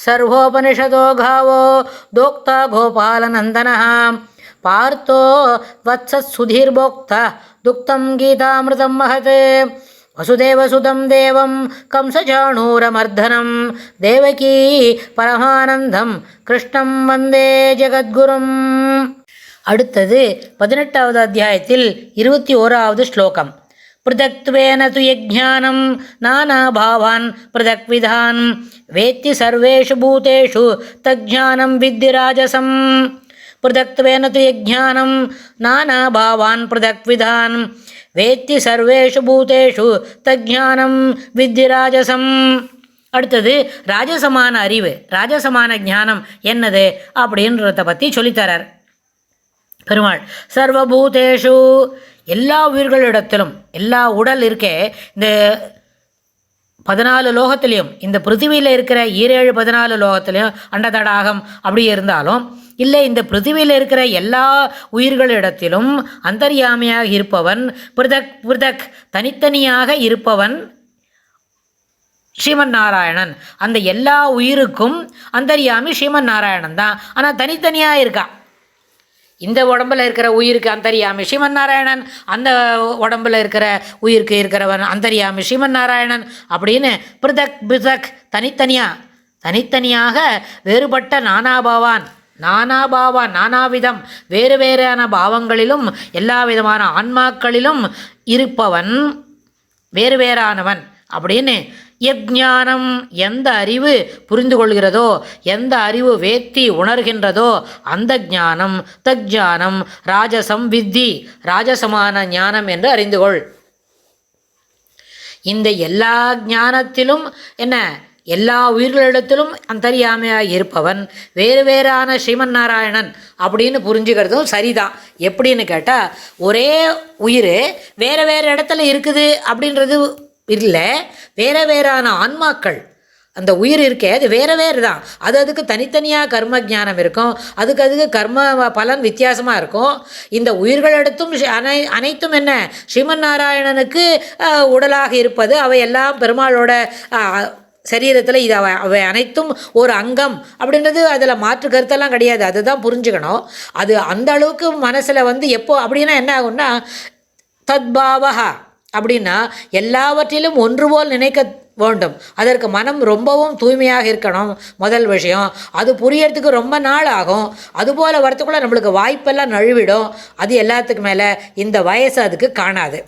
ಸರ್ವೋಪನಿಷದೋ ಘಾವೋ ದೋಕ್ತ ಗೋಪಾಲನಂದನ ಪಾರ್ಥೋ ವತ್ಸತ್ ಸುಧೀರ್ಭೋಕ್ತ ದುಕ್ತಂ ಗೀತಾಮೃತಂ ಮಹತೆ ವಸುದೇವಸುತಂ ದೇವಂ ಕಂಸಚಾಣೂರಮರ್ಧನಂ ದೇವಕೀ ಪರಮಾನಂದಂ கிருஷ்ணம் வந்தே ஜெகத்குரும் அடுத்தது பதினெட்டாவது அத்தியாயத்தில் இருபத்தி ஓராவது ஸ்லோகம் पृथक्त्वेन तु यज्ञानं नानाभावान् पृथक्विधान् वेत्ति सर्वेषु भूतेषु तज्ज्ञानं विद्धि राजसम् पृथक्त्वेन तु यज्ञानं नानाभावान् पृथक्विधान् வேத்தி சர்வேஷு பூதேஷு தஜானம் வித்தி ராஜசம் அடுத்தது ராஜசமான அறிவு ராஜசமான ஞானம் என்னது அப்படின்றத பற்றி சொல்லித்தரார் பெருமாள் சர்வபூதேஷு எல்லா உயிர்களிடத்திலும் எல்லா உடல் இருக்கே இந்த பதினாலு லோகத்திலையும் இந்த பிருத்திவியில் இருக்கிற ஈரேழு பதினாலு லோகத்திலையும் அண்டதடாகம் அப்படி இருந்தாலும் இல்லை இந்த பிருத்திவியில் இருக்கிற எல்லா உயிர்களிடத்திலும் அந்தர்யாமியாக இருப்பவன் பிருதக் பிருதக் தனித்தனியாக இருப்பவன் ஸ்ரீமன் நாராயணன் அந்த எல்லா உயிருக்கும் அந்தர்யாமி ஸ்ரீமன் நாராயணன் தான் ஆனால் தனித்தனியாக இருக்கான் இந்த உடம்புல இருக்கிற உயிருக்கு அந்தரியாமி சிவன் நாராயணன் அந்த உடம்புல இருக்கிற உயிருக்கு இருக்கிறவன் அந்தரியாமி சிவன் நாராயணன் அப்படின்னு பிருதக் பிருதக் தனித்தனியாக தனித்தனியாக வேறுபட்ட நானாபாவான் நானாபாவான் நானாவிதம் வேறு வேறான பாவங்களிலும் எல்லா விதமான ஆன்மாக்களிலும் இருப்பவன் வேறு வேறானவன் அப்படின்னு யஜ்ஞானம் எந்த அறிவு புரிந்து கொள்கிறதோ எந்த அறிவு வேத்தி உணர்கின்றதோ அந்த ஞானம் தஜ்ஞானம் ராஜசம் வித்தி ராஜசமான ஞானம் என்று அறிந்து கொள் இந்த எல்லா ஞானத்திலும் என்ன? எல்லா உயிர்களிடத்திலும் அந்தரியாமையாக இருப்பவன் வேறு வேறான ஸ்ரீமன் நாராயணன் அப்படின்னு புரிஞ்சுக்கிறதும் சரிதான். எப்படின்னு கேட்டால் ஒரே உயிர் வேறு வேறு இடத்துல இருக்குது அப்படின்றது இல்லை வேறு வேறான ஆன்மாக்கள். அந்த உயிர் இருக்கே அது வேறு வேறு தான் அது அதுக்கு தனித்தனியாக கர்ம ஞானம் இருக்கும். அதுக்கு அதுக்கு கர்ம பலன் வித்தியாசமாக இருக்கும். இந்த உயிர்களிடத்தும் ஷி- அனை அனைத்தும் என்ன? ஸ்ரீமன் நாராயணனுக்கு உடலாக இருப்பது. அவை எல்லாம் பெருமாளோட சரீரத்தில் இது அவை அவை அனைத்தும் ஒரு அங்கம் அப்படின்றது அதில் மாற்று கருத்தெல்லாம் கிடையாது. அதுதான் புரிஞ்சுக்கணும். அது அந்த அளவுக்கு மனசில் வந்து எப்போ அப்படின்னா என்ன ஆகும்னா தத்பாவகா அப்படின்னா எல்லாவற்றிலும் ஒன்று போல் நினைக்க வேண்டும். அதற்கு மனம் ரொம்பவும் தூய்மையாக இருக்கணும். முதல் விஷயம் அது புரியறதுக்கு ரொம்ப நாள் ஆகும். அதுபோல் வரத்துக்குள்ளே நம்மளுக்கு வாய்ப்பெல்லாம் நழுவிடும். அது எல்லாத்துக்கு மேலே இந்த வயசு அதுக்கு காணாது.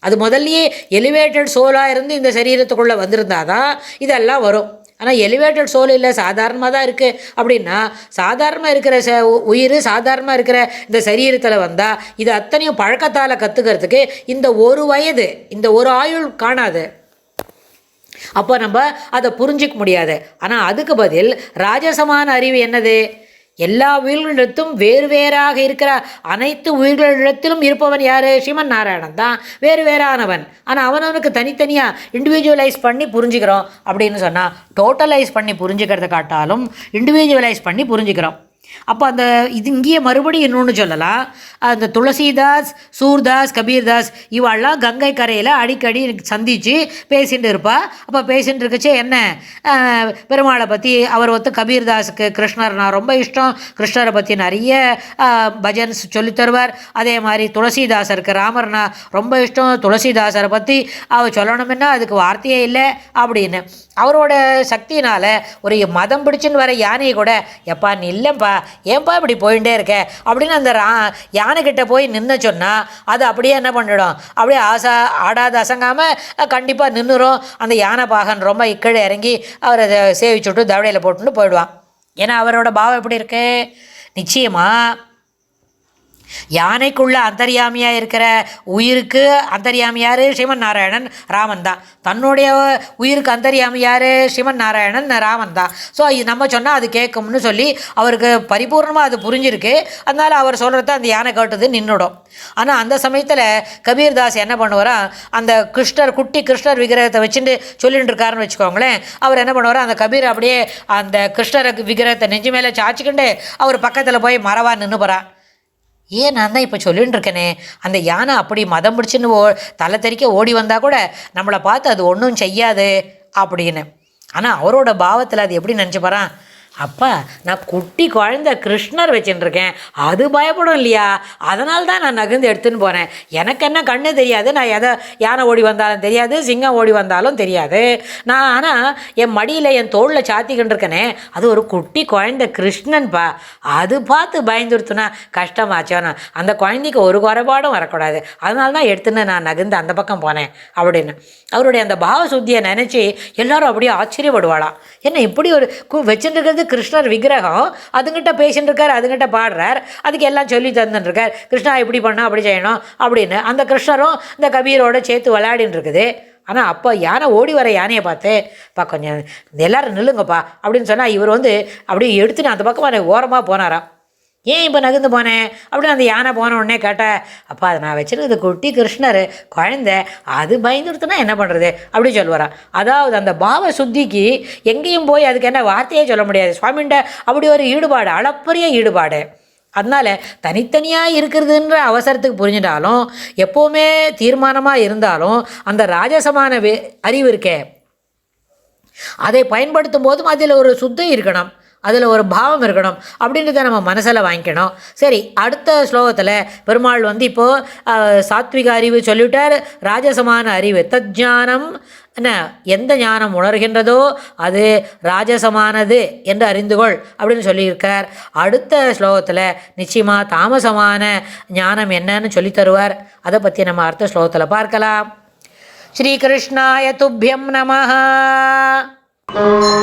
அது முதல்லயே எலிவேட்டட் சோலாக இருந்து இந்த சரீரத்துக்குள்ளே வந்திருந்தாதான் இதெல்லாம் வரும். ஆனால் எலிவேட்டட் சோல் இல்லை சாதாரணமாக தான் இருக்குது அப்படின்னா சாதாரணமாக இருக்கிற ச உயிர் சாதாரணமாக இருக்கிற இந்த சரீரத்தில் வந்தால் இது அத்தனையும் பழக்கத்தால் கற்றுக்கிறதுக்கு இந்த ஒரு வயது இந்த ஒரு ஆயுள் காணாது. அப்போ நம்ம அதை புரிஞ்சிக்க முடியாது. ஆனால் அதுக்கு பதில் ராஜசமான அறிவு என்னது? எல்லா உயிர்களிடத்தும் வேறு வேறாக இருக்கிற அனைத்து உயிர்களிடத்திலும் இருப்பவன் யார்? ஸ்ரீமன் நாராயணன் தான். வேறு வேறானவன். ஆனால் அவனவனுக்கு தனித்தனியாக இண்டிவிஜுவலைஸ் பண்ணி புரிஞ்சுக்கிறோம் அப்படின்னு சொன்னால் டோட்டலைஸ் பண்ணி புரிஞ்சுக்கிறத காட்டாலும் இண்டிவிஜுவலைஸ் பண்ணி புரிஞ்சுக்கிறோம். அப்போ அந்த இது இங்கேயே மறுபடியும் இன்னொன்று சொல்லலாம் அந்த துளசிதாஸ் சூர்தாஸ் கபீர்தாஸ் இவாள்லாம் கங்கை கரையில் அடிக்கடி சந்தித்து பேசிகிட்டு இருப்பா. அப்போ பேசிகிட்டு இருக்கச்சே என்ன? பெருமாளை பற்றி அவர் வந்து கபீர்தாஸுக்கு கிருஷ்ணர் நான் ரொம்ப இஷ்டம். கிருஷ்ணரை பற்றி நிறைய பஜன்ஸ் சொல்லித் தருவார். அதே மாதிரி துளசிதாசருக்கு ராமர்னா ரொம்ப இஷ்டம். துளசிதாசரை பற்றி அவர் சொல்லணும்னா அதுக்கு வார்த்தையே இல்லை அப்படின்னு. அவரோட சக்தியினால் ஒரு மதம் பிடிச்சின்னு வர யானையை கூட எப்பா நில்லப்பா ஏன்பா இப்படி போயிட்டே இருக்க? அப்படின்னு அந்த ரா யானைக்கிட்ட போய் நின்று சொன்னால் அது அப்படியே என்ன பண்ணிடும்? அப்படியே ஆசா ஆடாத அசங்காமல் கண்டிப்பாக நின்றுரும் அந்த யானை பாகன் ரொம்ப இக்கழ இறங்கி அவரை அதை சேவிச்சுட்டு தவடையில் போட்டுன்னு போயிடுவான். ஏன்னா அவரோட பாவம் எப்படி இருக்கு? நிச்சயமாக யானைக்குள்ள அந்தர்யாமியாக இருக்கிற உயிருக்கு அந்தர்யாமி யார் ஸ்ரீமன் நாராயணன் ராமன் தான் தன்னுடைய உயிருக்கு அந்தர்யாமி யார் ஸ்ரீமன் நாராயணன் ராமன் தான் ஸோ நம்ம சொன்னால் அது கேட்கும்னு சொல்லி அவருக்கு பரிபூர்ணமாக அது புரிஞ்சிருக்கு. அதனால் அவர் சொல்கிறத அந்த யானை கேட்டது நின்றுடும் ஆனால் அந்த சமயத்தில் கபீர்தாஸ் என்ன பண்ணுவாரா அந்த கிருஷ்ணர் குட்டி கிருஷ்ணர் விக்கிரகத்தை வச்சுட்டு சொல்லிட்டு இருக்காருன்னு வச்சுக்கோங்களேன். அவர் என்ன பண்ணுவார் அந்த கபீர் அப்படியே அந்த கிருஷ்ணர் விக்கிரகத்தை நெஞ்சு மேலே சாச்சிக்கிண்டு அவர் பக்கத்தில் போய் மரவா நின்று போகிறான் ஏன் நான் தான் இப்போ சொல்லின்னு இருக்கேனே அந்த யானை அப்படி மதம் பிடிச்சின்னு ஓ தலை தெறிக்க ஓடி வந்தால் கூட நம்மளை பார்த்து அது ஒன்றும் செய்யாது அப்படின்னு. ஆனால் அவரோட பாவத்தில் அது எப்படி நினச்சிப்பறான் அப்பா நான் குட்டி குழந்த கிருஷ்ணர் வச்சுட்டுருக்கேன் அது பயப்படும் இல்லையா? அதனால தான் நான் நகர்ந்து எடுத்துன்னு போகிறேன் எனக்கு என்ன கண்ணு தெரியாது. நான் எதை யானை ஓடி வந்தாலும் தெரியாது. சிங்கம் ஓடி வந்தாலும் தெரியாது. நான் ஆனால் என் மடியில் என் தோளில் சாத்திக்கிட்டுருக்கனே அது ஒரு குட்டி குழந்த கிருஷ்ணன்பா. அது பார்த்து பயந்துருத்துனா கஷ்டமாச்சோன்னு. அந்த குழந்தைக்கு ஒரு குறைபாடும் வரக்கூடாது. அதனால தான் எடுத்துன்னு நான் நகர்ந்து அந்த பக்கம் போனேன் அப்படின்னு. அவருடைய அந்த பாவ சுத்தியை நினச்சி எல்லோரும் அப்படியே ஆச்சரியப்படுவாளாம். என்ன இப்படி ஒரு கு கிருஷ்ணர் விக்கிரகம் அதுங்கிட்ட பேசிட்டு இருக்கார் அதுங்கிட்ட பாடுறார் அதுக்கு எல்லாம் சொல்லி தந்துட்டுருக்கார் கிருஷ்ணா இப்படி பண்ணா அப்படி செய்யணும் அப்படின்னு. அந்த கிருஷ்ணரும் இந்த கபீரோட சேர்த்து விளையாடின்னு இருக்குது ஆனால் அப்போ யானை ஓடி வர யானையை பார்த்து பா கொஞ்சம் எல்லோரும் நில்லுங்கப்பா அப்படின்னு சொன்னால் இவர் வந்து அப்படியே எடுத்துன்னு அந்த பக்கம் ஓரமாக போனாராம். ஏன் இப்போ நகர்ந்து போனேன் அப்படின்னு அந்த யானை போன உடனே கேட்டேன் அப்பா அதை நான் வச்சிருக்கிறது குட்டி கிருஷ்ணர் குழந்தை. அது பயந்துடுத்துனா என்ன பண்ணுறது அப்படி சொல்லுவாராம் அதாவது அந்த பாவ சுத்திக்கு எங்கேயும் போய் அதுக்கு என்ன வார்த்தையே சொல்ல முடியாது. சுவாமின்ட அப்படி ஒரு ஈடுபாடு அளப்பரிய ஈடுபாடு. அதனால் தனித்தனியாக இருக்கிறதுன்ற அவசரத்துக்கு புரிஞ்சிட்டாலும் எப்போவுமே தீர்மானமாக இருந்தாலும் அந்த ராஜசமான அறிவு இருக்கே. அதை பயன்படுத்தும் போதும் அதில் ஒரு சுத்தம் இருக்கணும். அதில் ஒரு பாவம் இருக்கணும் அப்படின்றத நம்ம மனசில் வாங்கிக்கணும். சரி அடுத்த ஸ்லோகத்தில் பெருமாள் வந்து இப்போது சாத்விக அறிவு சொல்லிவிட்டார். ராஜசமான அறிவு தஜானம் என்ன எந்த ஞானம் உணர்கின்றதோ அது ராஜசமானது என்று அறிந்துகொள் அப்படின்னு சொல்லியிருக்கார். அடுத்த ஸ்லோகத்தில் நிச்சயமாக தாமசமான ஞானம் என்னன்னு சொல்லி தருவார். அதை பற்றி நம்ம அடுத்த ஸ்லோகத்தில் பார்க்கலாம். ஸ்ரீகிருஷ்ணாய துப்பியம் நமः Thank you.